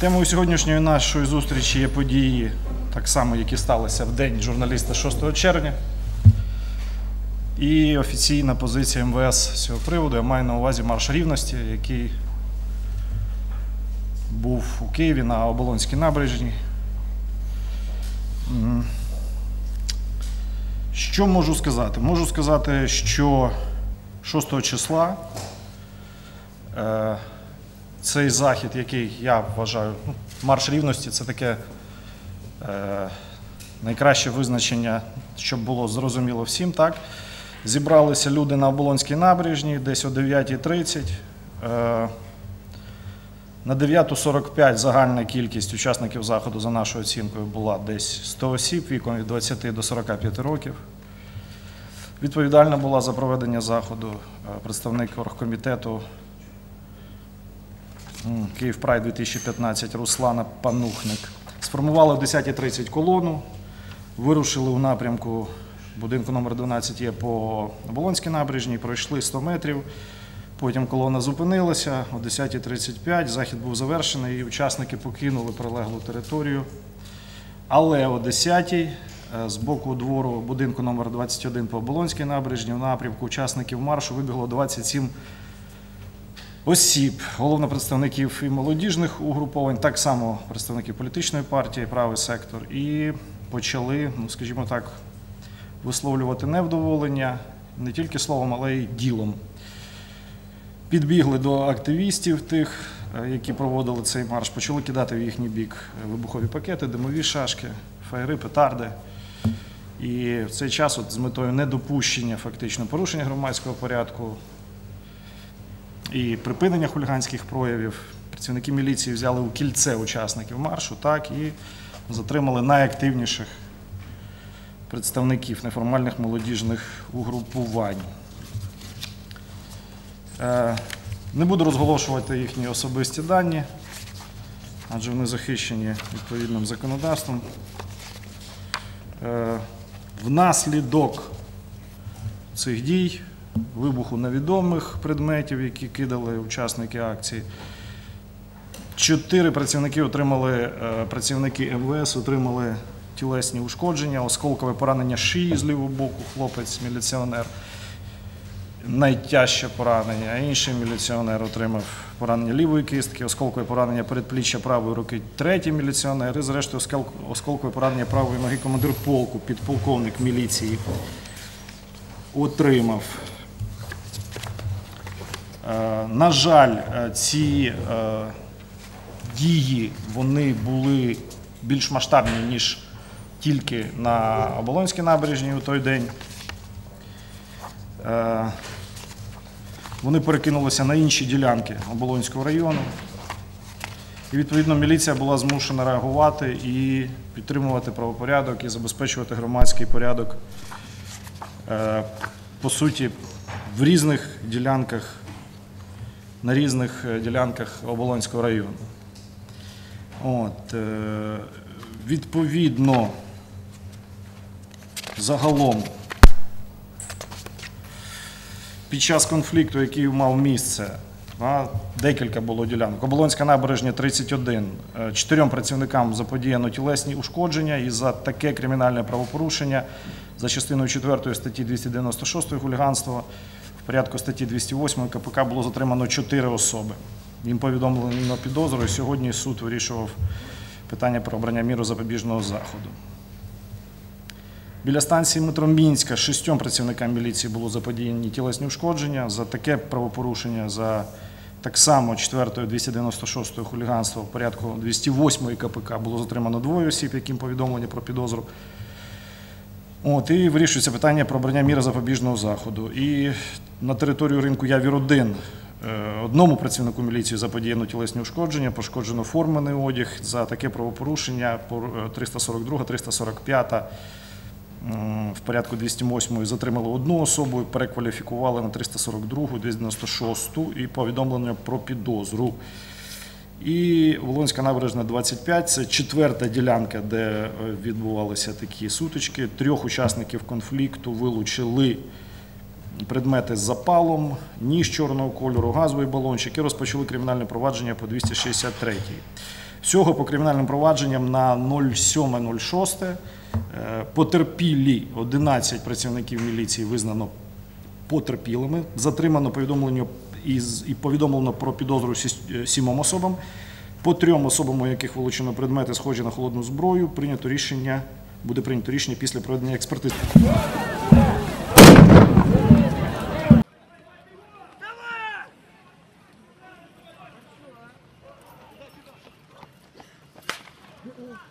Темою сьогоднішньої нашої зустрічі є події, так само, які сталися в день журналіста 6 червня. І офіційна позиція МВС з цього приводу. Я маю на увазі марш рівності, який був у Києві на Оболонській набережній. Що можу сказати? Можу сказати, що 6 числа е, цей захід, який я вважаю, ну, марш рівності це таке е, найкраще визначення, щоб було зрозуміло всім, так? Зібралися люди на Оболонській набережній десь о 9.30. Е, на 9.45 загальна кількість учасників заходу, за нашою оцінкою, була десь 100 осіб віком від 20 до 45 років. Відповідальна була за проведення заходу е, представник оргкомітету Київ Прайд 2015 Руслана Панухник. Сформували в 10.30 колону, вирушили у напрямку будинку номер 12 є по Оболонській набережній, пройшли 100 метрів. Потім колона зупинилася о 10.35, захід був завершений, і учасники покинули прилеглу територію. Але о 10-й е, з боку двору будинку номер 21 по Оболонській набережній в напрямку учасників маршу вибігло 27 осіб, головно представників і молодіжних угруповань, так само представників політичної партії, правий сектор, і почали, ну скажімо так, висловлювати невдоволення не тільки словом, але й ділом. Підбігли до активістів тих, е, які проводили цей марш, почали кидати в їхній бік вибухові пакети, димові шашки, фаєри, петарди. І в цей час, от з метою недопущення фактично порушення громадського порядку і припинення хуліганських проявів, працівники міліції взяли у кільце учасників маршу, так і затримали найактивніших представників неформальних молодіжних угрупувань. Е, Не буду розголошувати їхні особисті дані, адже вони захищені відповідним законодавством. Е, Внаслідок цих дій, вибуху невідомих предметів, які кидали учасники акції, чотири працівники отримали, е, працівники МВС отримали тілесні ушкодження, осколкове поранення шиї з лівого боку, хлопець, міліціонер найтяжче поранення, а інший міліціонер отримав поранення лівої кістки, осколкове поранення передпліччя правої руки, третій міліціонер і, зрештою, осколкове поранення правої ноги командир полку, підполковник міліції отримав. Е, На жаль, е, ці е, дії вони були більш масштабні, ніж тільки на Оболонській набережній у той день. Вони перекинулися на інші ділянки Оболонського району. І відповідно міліція була змушена реагувати і підтримувати правопорядок і забезпечувати громадський порядок по суті в різних ділянках, на різних е, ділянках Оболонського району. От, е, відповідно, загалом під час конфлікту, який мав місце, декілька було ділянок. Оболонська набережня 31. Е, Чотирьом працівникам заподіяно тілесні ушкодження і за таке кримінальне правопорушення за частиною 4 статті 296 хуліганство в порядку статті 208 КПК було затримано 4 особи. Їм повідомлено підозру, і сьогодні суд вирішував питання про обрання міру запобіжного заходу. Біля станції метро Мінська шістьом працівникам міліції було заподіяні тілесні ушкодження. За таке правопорушення, за так само 4 296 хуліганство в порядку 208 КПК було затримано двоє осіб, яким повідомлення про підозру. От, і вирішується питання про обрання міри запобіжного заходу. І на територію ринку Явір 1 одному працівнику міліції заподіяно тілесні ушкодження, пошкоджено формений одяг. За таке правопорушення по 342, 345 в порядку 208 затримали одну особу, перекваліфікували на 342, 296 і повідомлення про підозру. І Волонська набережна 25 це четверта ділянка, де е, відбувалися такі сутички. Трьох учасників конфлікту вилучили предмети з запалом, ніж чорного кольору, газовий балончик і розпочали кримінальне провадження по 263. Всього по кримінальним провадженням на 07.06 е, потерпілі 11 працівників міліції визнано потерпілими. Затримано повідомлення із і повідомлено про підозру сімом особам. По трьом особам, у яких вилучено предмети, схожі на холодну зброю, прийнято рішення. Буде прийнято рішення після проведення експертизи. Придурки,